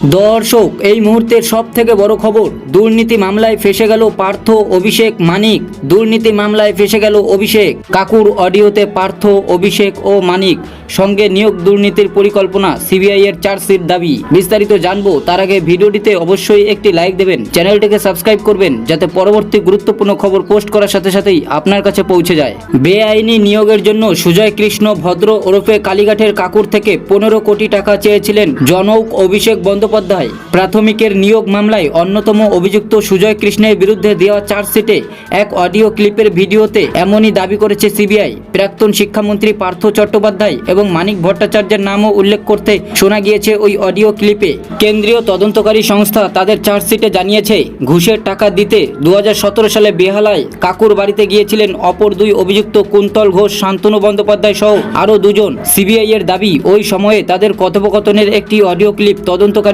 দর্শক, এই মুহূর্তের সব থেকে বড় খবর, দুর্নীতি মামলায় ফেসে গেল পার্থ অভিষেক মানিক। দুর্নীতি মামলায় ফেসে গেল অভিষেক। কাকুর অডিওতে পার্থ অভিষেক ও মানিক। সঙ্গে নিয়োগ দুর্নীতির পরিকল্পনা, সিবিআই এর চার্জশিট দাবি। বিস্তারিত জানব, তার আগে ভিডিওটিতে অবশ্যই একটি লাইক দেবেন। চ্যানেলটিকে সাবস্ক্রাইব করবেন, যাতে পরবর্তী গুরুত্বপূর্ণ খবর পোস্ট করার সাথে সাথেই আপনার কাছে পৌঁছে যায়। বেআইনি নিয়োগের জন্য সুজয় কৃষ্ণ ভদ্র ওরফে কালীঘাটের কাকুর থেকে পনেরো কোটি টাকা চেয়েছিলেন জনক অভিষেক বন্দ্যোপাধ্যায়। প্রাথমিকের নিয়োগ মামলায় অন্যতম অভিযুক্ত সুজয় কৃষ্ণের বিরুদ্ধে দেওয়া চার্জশিটে এক অডিও ক্লিপের ভিডিওতে এমনই দাবি করেছে সিবিআই। প্রাক্তন শিক্ষামন্ত্রী পার্থ চট্টোপাধ্যায় এবং মানিক ভট্টাচার্যের নামও উল্লেখ করতে শোনা গিয়েছে ওই অডিও ক্লিপে। কেন্দ্রীয় তদন্তকারী সংস্থা তাদের চার্জশিটে জানিয়েছে, ঘুষের টাকা দিতে দু হাজার সতেরো সালে বেহালায় কাকুর বাড়িতে গিয়েছিলেন অপর দুই অভিযুক্ত কুন্তল ঘোষ, শান্তনু বন্দ্যোপাধ্যায় সহ আরও দুজন। সিবিআই এর দাবি, ওই সময়ে তাদের কথোপকথনের একটি অডিও ক্লিপ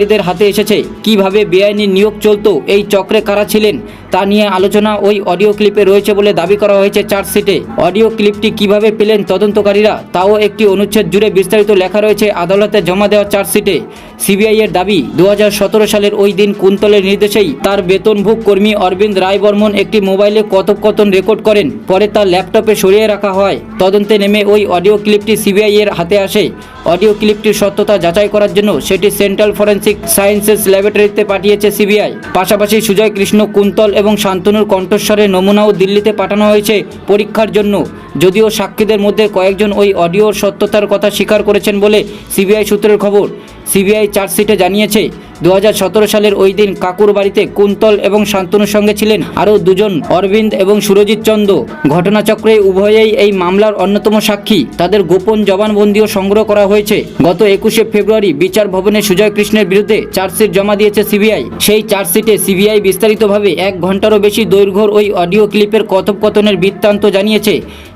তদন্তকারীদের হাতে এসেছে। কীভাবে বেআইনি নিয়োগ চলতো, এই চক্রে কারা ছিলেন, তা নিয়ে আলোচনা ওই অডিও ক্লিপে রয়েছে বলে দাবি করা হয়েছে চার্জশিটে। অডিও ক্লিপটি কীভাবে পেলেন তদন্তকারীরা, তাও একটি অনুচ্ছেদ জুড়ে বিস্তারিত লেখা রয়েছে আদালতে জমা দেওয়া চার্জশিটে। সিবিআই এর দাবি দু হাজার সতেরো সালের ওই দিন কুন্তলের নির্দেশেই তার বেতনভোগ কর্মী অরবিন্দ রায় বর্মন একটি মোবাইলে কথোপকথন রেকর্ড করেন। পরে তার ল্যাপটপে সরিয়ে রাখা হয়। তদন্তে নেমে ওই অডিও ক্লিপটি সিবিআই এর হাতে আসে। অডিও ক্লিপটির সত্যতা যাচাই করার জন্য সেটি সেন্ট্রাল ফরেন্সিক সায়েন্সেস ল্যাবরেটরিতে পাঠিয়েছে সিবিআই। পাশাপাশি সুজয় কৃষ্ণ, কুন্তল এবং শান্তনুর কণ্ঠস্বরের নমুনাও দিল্লিতে পাঠানো হয়েছে পরীক্ষার জন্য। যদিও সাক্ষীদের মধ্যে কয়েকজন ওই অডিওর সত্যতার কথা স্বীকার করেছেন বলে সিবিআই সূত্রের খবর। সিবিআই চার্জশিটে জানিয়েছে দু হাজার সতেরো সালের ওই দিন কাকুর বাড়িতে কুন্তল এবং শান্তনুর সঙ্গে ছিলেন আরও দুজন অরবিন্দ এবং সুরজিৎ চন্দ। ঘটনাচক্রে উভয়েই এই মামলার অন্যতম সাক্ষী। তাদের গোপন জবানবন্দিও সংগ্রহ করা হয়েছে। গত একুশে ফেব্রুয়ারি বিচার ভবনে সুজয় কৃষ্ণের বিরুদ্ধে চার্জশিট জমা দিয়েছে সিবিআই। সেই চার্জশিটে সিবিআই বিস্তারিতভাবে এক ঘন্টারও বেশি দৈর্ঘ্যর ওই অডিও ক্লিপের কথোপকথনের বৃত্তান্ত জানিয়েছে।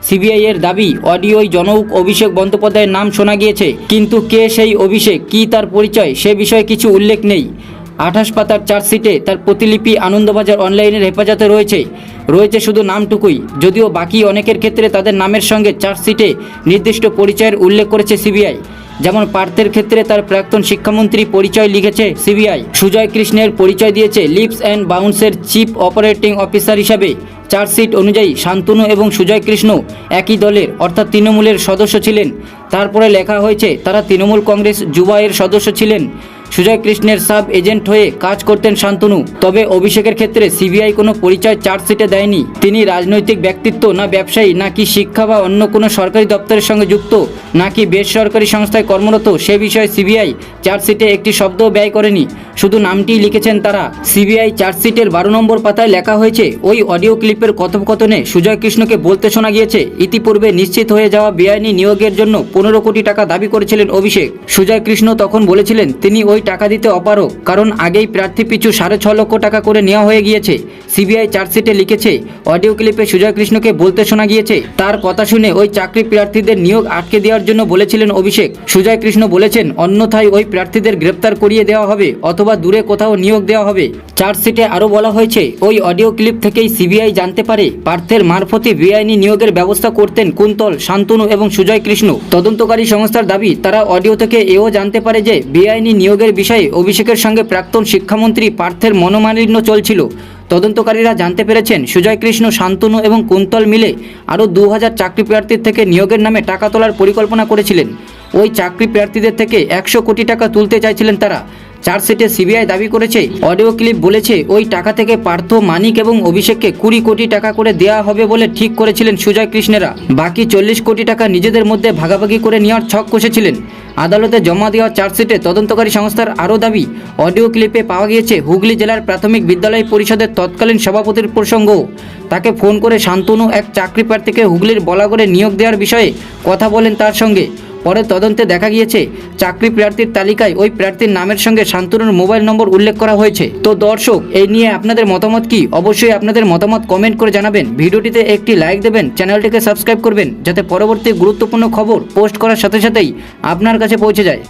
সিবিআই এর দাবি অডিওই জনৌক অভিষেক বন্দ্যোপাধ্যায়ের নাম শোনা গিয়েছে। কিন্তু কে সেই অভিষেক, কি তার পরিচয়, সে বিষয়ে কিছু উল্লেখ নেই। আঠাশ পাতার চার্জশিটে তার প্রতিলিপি আনন্দবাজার অনলাইনের হেফাজতে রয়েছে। রয়েছে শুধু নামটুকুই, যদিও বাকি অনেকের ক্ষেত্রে তাদের নামের সঙ্গে চার্জশিটে নির্দিষ্ট পরিচয়ের উল্লেখ করেছে সিবিআই। যেমন পার্থের ক্ষেত্রে তার প্রাক্তন শিক্ষামন্ত্রী পরিচয় লিখেছে সিবিআই। সুজয় কৃষ্ণের পরিচয় দিয়েছে লিপস অ্যান্ড বাউন্সের চিফ অপারেটিং অফিসার হিসাবে। চার্জশিট অনুযায়ী শান্তনু এবং সুজয় কৃষ্ণ একই দলের, অর্থাৎ তৃণমূলের সদস্য ছিলেন। তারপরে লেখা হয়েছে, তারা তৃণমূল কংগ্রেস যুবায়ের সদস্য ছিলেন। সুজয় কৃষ্ণের সাব এজেন্ট হয়ে কাজ করতেন শান্তনু। তবে অভিষেকের ক্ষেত্রে সিবিআই কোনো পরিচয় চার্জশিটে দেয়নি। তিনি রাজনৈতিক ব্যক্তিত্ব না ব্যবসায়ী, নাকি শিক্ষা বা অন্য কোনো সরকারি দপ্তরের সঙ্গে যুক্ত। নাকি বেসরকারি সংস্থায় কর্মরত? সে বিষয়ে সিবিআই চার্জশিটে একটি শব্দও ব্যয় করেনি। শুধু নামটিই লিখেছেন তারা। সিবিআই চার্জশিটের বারো নম্বর পাতায় লেখা হয়েছে, ওই অডিও ক্লিপের কথোপকথনে সুজয় কৃষ্ণকে বলতে শোনা গিয়েছে, ইতিপূর্বে নিশ্চিত হয়ে যাওয়া বেআইনি নিয়োগের জন্য পনেরো কোটি টাকা দাবি করেছিলেন অভিষেক। সুজয় কৃষ্ণ তখন বলেছিলেন, তিনি ওই টাকা দিতে অপারক কারণ আগেই প্রার্থী পিছু সাড়ে ছ লক্ষ টাকা করে নেওয়া হয়ে গিয়েছে। সিবিআই চার্জশিটে লিখেছে, অডিও ক্লিপে সুজয় কৃষ্ণকে বলতে শোনা গিয়েছে, তার কথা শুনে ওই চাকরি প্রার্থীদের নিয়োগ আটকে দেওয়ার জন্য বলেছিলেন অভিষেক। সুজয় কৃষ্ণ বলেছেন, অন্যথায় ওই প্রার্থীদের গ্রেপ্তার করিয়ে দেওয়া হবে অথবা দূরে কোথাও নিয়োগ দেওয়া হবে। চার্জশিটে আরও বলা হয়েছে, ওই অডিও ক্লিপ থেকেই সিবিআই জানতে পারে পার্থের মারফতে বেআইনি নিয়োগের ব্যবস্থা করতেন কুন্তল, শান্তনু এবং সুজয় কৃষ্ণ তদন্তকারী সংস্থার দাবি, তারা অডিও থেকে এও জানতে পারে যে, বেআইনি নিয়োগের বিষয়ে অভিষেকের সঙ্গে প্রাক্তন শিক্ষামন্ত্রী পার্থের মনোমালিন্য চলছিল। তদন্তকারীরা জানতে পেরেছেন সুজয় কৃষ্ণ, শান্তনু এবং কুন্তল মিলে আরও দু হাজার চাকরি প্রার্থীর থেকে নিয়োগের নামে টাকা তোলার পরিকল্পনা করেছিলেন। ওই চাকরি প্রার্থীদের থেকে একশো কোটি টাকা তুলতে চাইছিলেন তারা। চার্জশিটে সিবিআই দাবি করেছে। অডিও ক্লিপ বলেছে, ওই টাকা থেকে পার্থ, মানিক এবং অভিষেককে কুড়ি কোটি টাকা করে দেওয়া হবে বলে ঠিক করেছিলেন সুজয় কৃষ্ণেরা। বাকি চল্লিশ কোটি টাকা নিজেদের মধ্যে ভাগাভাগি করে নেওয়ার ছক কষেছিলেন। আদালতে জমা দেওয়া চার্জশিটে তদন্তকারী সংস্থার আরও দাবি, অডিও ক্লিপে পাওয়া গিয়েছে হুগলি জেলার প্রাথমিক বিদ্যালয় পরিষদের তৎকালীন সভাপতির প্রসঙ্গ। তাকে ফোন করে শান্তনু, এক চাকরি প্রার্থীকে হুগলির বলাগড়ে নিয়োগ দেওয়ার বিষয়ে কথা বলেন তার সঙ্গে। পরে তদন্তে দেখা গিয়েছে, চাকরি প্রার্থীর তালিকায় ওই প্রার্থীর নামের সঙ্গে শান্তনুর মোবাইল নম্বর উল্লেখ করা হয়েছে। তো দর্শক, এই নিয়ে আপনাদের মতামত কি? অবশ্যই আপনাদের মতামত কমেন্ট করে জানাবেন। ভিডিওটিতে একটি লাইক দেবেন, চ্যানেলটিকে সাবস্ক্রাইব করবেন, যাতে পরবর্তী গুরুত্বপূর্ণ খবর পোস্ট করার সাথে সাথেই আপনার কাছে পৌঁছে যায়।